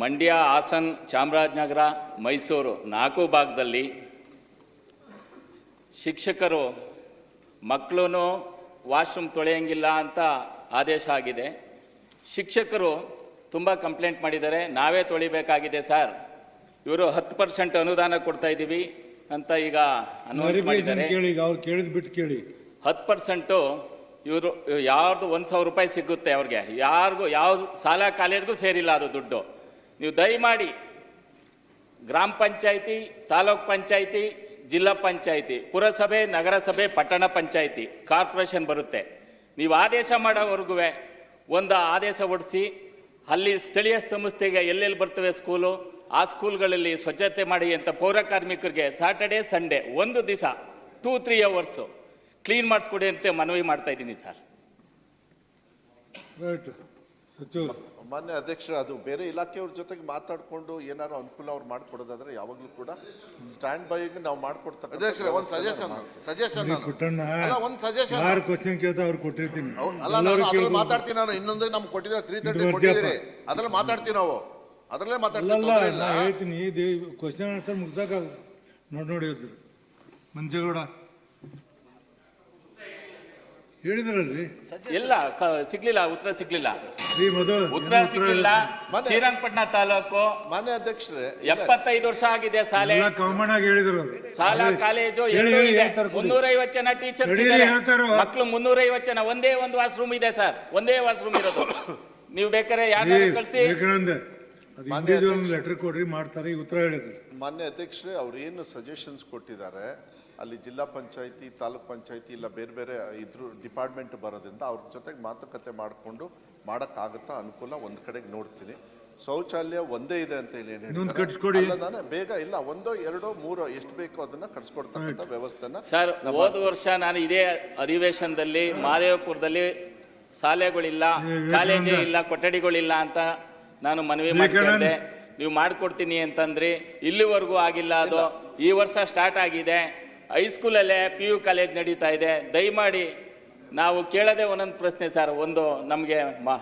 ಮಂಡ್ಯ ಹಾಸನ್ ಚಾಮರಾಜನಗರ ಮೈಸೂರು ನಾಲ್ಕು ಭಾಗದಲ್ಲಿ ಶಿಕ್ಷಕರು ಮಕ್ಕಳೂ ವಾಶ್ರೂಮ್ ತೊಳೆಯಂಗಿಲ್ಲ ಅಂತ ಆದೇಶ ಆಗಿದೆ. ಶಿಕ್ಷಕರು ತುಂಬ ಕಂಪ್ಲೇಂಟ್ ಮಾಡಿದ್ದಾರೆ. ನಾವೇ ತೊಳಿಬೇಕಾಗಿದೆ ಸರ್. ಇವರು ಹತ್ತು ಪರ್ಸೆಂಟ್ ಅನುದಾನ ಕೊಡ್ತಾ ಇದ್ದೀವಿ ಅಂತ ಈಗ ಅನೌನ್ಸ್ ಮಾಡಿದ್ದಾರೆ. ಕೇಳಿ ಈಗ ಅವ್ರು ಕೇಳಿದ್ ಬಿಟ್ಟು ಕೇಳಿ. ಹತ್ತು ಪರ್ಸೆಂಟು ಇವರು ಯಾರ್ದು ಒಂದು ಸಾವಿರ ರೂಪಾಯಿ ಸಿಗುತ್ತೆ ಅವ್ರಿಗೆ. ಯಾರಿಗೂ ಯಾವ ಶಾಲಾ ಕಾಲೇಜ್ಗೂ ಸೇರಿಲ್ಲ ಅದು ದುಡ್ಡು. ನೀವು ದಯಮಾಡಿ ಗ್ರಾಮ ಪಂಚಾಯಿತಿ, ತಾಲೂಕ್ ಪಂಚಾಯಿತಿ, ಜಿಲ್ಲಾ ಪಂಚಾಯಿತಿ, ಪುರಸಭೆ, ನಗರಸಭೆ, ಪಟ್ಟಣ ಪಂಚಾಯಿತಿ, ಕಾರ್ಪೊರೇಷನ್ ಬರುತ್ತೆ. ನೀವು ಆದೇಶ ಮಾಡೋವರೆಗೂ ಒಂದು ಆದೇಶ ಹೊಡಿಸಿ ಅಲ್ಲಿ ಸ್ಥಳೀಯ ಸಂಸ್ಥೆಗೆ ಎಲ್ಲೆಲ್ಲಿ ಬರ್ತವೆ ಸ್ಕೂಲು, ಆ ಸ್ಕೂಲ್ಗಳಲ್ಲಿ ಸ್ವಚ್ಛತೆ ಮಾಡಿ ಅಂತ ಪೌರ ಕಾರ್ಮಿಕರಿಗೆ ಸಾಟರ್ಡೆ ಸಂಡೇ ಒಂದು ದಿವಸ ಟೂ ತ್ರೀ ಅವರ್ಸು ಕ್ಲೀನ್ ಮಾಡಿಸ್ಕೊಡಿ ಅಂತ ಮನವಿ ಮಾಡ್ತಾ ಇದ್ದೀನಿ ಸರ್. ಸಚಿವರು. ಮಾನ್ಯ ಅಧ್ಯಕ್ಷ ಅದು ಬೇರೆ ಇಲಾಖೆಯವ್ರ ಜೊತೆಗೆ ಮಾತಾಡ್ಕೊಂಡು ಏನಾದ್ರು ಅನುಕೂಲ ಅವ್ರು ಮಾಡ್ಕೊಡೋದಾದ್ರೆ ಯಾವಾಗ್ಲೂ ಕೂಡ ಸ್ಟ್ಯಾಂಡ್ ಬೈಗೆ ನಾವು ಮಾಡ್ಕೊಡ್ತಕ್ಕ ಅಧ್ಯಕ್ಷರೇ ಒಂದು ಸಜೆಷನ್ ಸಜೆಷನ್ ನಾನು. ಪುಟ್ಟಣ್ಣ ಅಲ್ಲ ಒಂದು ಸಜೆಷನ್ ಯಾರು ಕ್ವಶನ್ ಕೇಳ್ತಾ ಅವ್ರು ಕೊಟ್ಟಿರ್ತೀನಿ. ಅಲ್ಲ ನಾನು ಅದ್ರಲ್ಲಿ ಮಾತಾಡ್ತೀನಿ ನಾನು. ಇನ್ನೊಂದು ನಮ್ಗೆ ಕೊಟ್ಟಿದ್ರೆ ತ್ರೀ ತರ್ಟಿ ಕೊಟ್ಟಿದ್ದೀರಿ. ಅದ್ರಲ್ಲಿ ಮಾತಾಡ್ತೀವಿ ನಾವು. ಅದ್ರಲ್ಲೇ ನಾ ಹೇಳ್ತೀನಿ. ಕ್ವಶನ್ ಆನ್ಸರ್ ಮುಗ್ಸಾಕ ನೋಡಿ ನೋಡಿ ಹೇಳ್ತೀರಿ ಮಂಜೇಗೌಡ ಹೇಳಿದ್ರಲ್ರಿ? ಇಲ್ಲ ಕ- ಸಿಗ್ಲಿಲ್ಲ ಉತ್ತರ ಸಿಗ್ಲಿಲ್ಲ. ಮಧು ಉತ್ತರ ಸಿಗ್ಲಿಲ್ಲ. ಶ್ರೀರಂಗಪಟ್ಟಣ ತಾಲೂಕು ಮಾನ್ಯ ಅಧ್ಯಕ್ಷರೇ ಇಲ್ಲ, ಎಪ್ಪತ್ತೈದು ವರ್ಷ ಆಗಿದೆ ಶಾಲೆ. ಎಲ್ಲ ಕಾಮನ್ ಆಗಿ ಹೇಳಿದ್ರು ಅವ್ರು. ಶಾಲಾ ಕಾಲೇಜು ಹೇಳಿ, ಎರಡೂ ಹೇಳಿ, ಇದೆ. ಹೇಳ್ತಾರೆ ಕೊಡಿ. ಮುನ್ನೂರೈವತ್ತು ಜನ ಟೀಚರ್ಸ್ ನಡೀರಿ, ಇದ್ದಾರೆ. ಹೇಳ್ತಾರೆ. ಮಕ್ಕಳು ಮುನ್ನೂರೈವತ್ತು ಜನ. ಒಂದೇ ಒಂದು ವಾಶ್ರೂಮ್ ಇದೆ ಸರ್. ಒಂದೇ ವಾಶ್ರೂಮ್ ಇರೋದು. ನೀವು ಬೇಕಾದ್ರೆ ಯಾರು ಕಳಿಸಿ. ವಿವೇಕಾನಂದ ಇಂಡಿವಿಜುವಲ್ ಲೆಟರ್ ಕೊಡ್ರಿ ಮಾಡ್ತಾರೆ ಉತ್ತರ ಹೇಳಿದ್ರು. ಮಾನ್ಯ ಅಧ್ಯಕ್ಷರೇ ಅವ್ರು ಏನು ಸಜೆಷನ್ಸ್ ಕೊಟ್ಟಿದ್ದಾರೆ ಅಲ್ಲಿ ಜಿಲ್ಲಾ ಪಂಚಾಯತಿ ತಾಲೂಕ್ ಪಂಚಾಯತಿ ಇಲ್ಲ ಬೇರೆ ಬೇರೆ ಇದ್ರು ಡಿಪಾರ್ಟ್ಮೆಂಟ್ ಬರೋದ್ರಿಂದ ಅವ್ರ ಜೊತೆಗೆ ಮಾತುಕತೆ ಮಾಡಿಕೊಂಡು ಮಾಡೋಕ್ಕಾಗುತ್ತಾ ಅನುಕೂಲ ಒಂದು ಕಡೆಗೆ ನೋಡ್ತೀನಿ. ಶೌಚಾಲಯ ಒಂದೇ ಇದೆ ಅಂತ ಹೇಳಿ. ಬೇಗ ಇಲ್ಲ ಒಂದೋ ಎರಡೋ ಮೂರೋ ಎಷ್ಟು ಬೇಕೋ ಅದನ್ನ ಕಟ್ಸ್ಕೊಡ್ತಕ್ಕಂಥ ವ್ಯವಸ್ಥೆನ ಸರ್ ಹೋದ ವರ್ಷ ನಾನು ಇದೇ ಅಧಿವೇಶನದಲ್ಲಿ ಮಹದೇವಪುರದಲ್ಲಿ ಶಾಲೆಗಳಿಲ್ಲ ಕಾಲೇಜೇ ಇಲ್ಲ ಕೊಠಡಿಗಳಿಲ್ಲ ಅಂತ ನಾನು ಮನವಿ ಮಾಡ್ಕೊಂಡೆ ನೀವು ಮಾಡಿಕೊಡ್ತೀನಿ ಅಂತಂದ್ರಿ ಇಲ್ಲಿವರೆಗೂ ಆಗಿಲ್ಲ ಅದು. ಈ ವರ್ಷ ಸ್ಟಾರ್ಟ್ ಆಗಿದೆ. ಹೈಸ್ಕೂಲಲ್ಲೇ ಪಿ ಯು ಕಾಲೇಜ್ ನಡೀತಾ ಇದೆ. ದಯಮಾಡಿ ನಾವು ಕೇಳೋದೇ ಒಂದೊಂದು ಪ್ರಶ್ನೆ ಸರ್ ಒಂದು ನಮಗೆ ಮಾ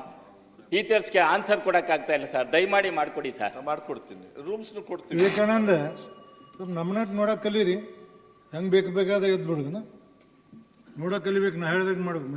ಟೀಚರ್ಸ್ಗೆ ಆನ್ಸರ್ ಕೊಡೋಕ್ಕಾಗ್ತಾ ಇಲ್ಲ ಸರ್ ದಯಮಾಡಿ ಮಾಡಿಕೊಡಿ ಸರ್ ಮಾಡಿಕೊಡ್ತೀನಿ. ರೂಮ್ಸ್ನು ಕೊಡ್ತೀನಿ. ವಿವೇಕಾನಂದ ಸ್ವಲ್ಪ ನಮ್ಮನ್ನ ನೋಡೋಕೆ ಕಲೀರಿ. ಹೆಂಗೆ ಬೇಕು ಬೇಕಾದ ಎದ್ದು ಬಿಡುದನ? ನೋಡೋಕೆ ಕಲಿಬೇಕು ನಾ ಹೇಳ್ದಾಗ ಮಾಡ್ಬೇಕು.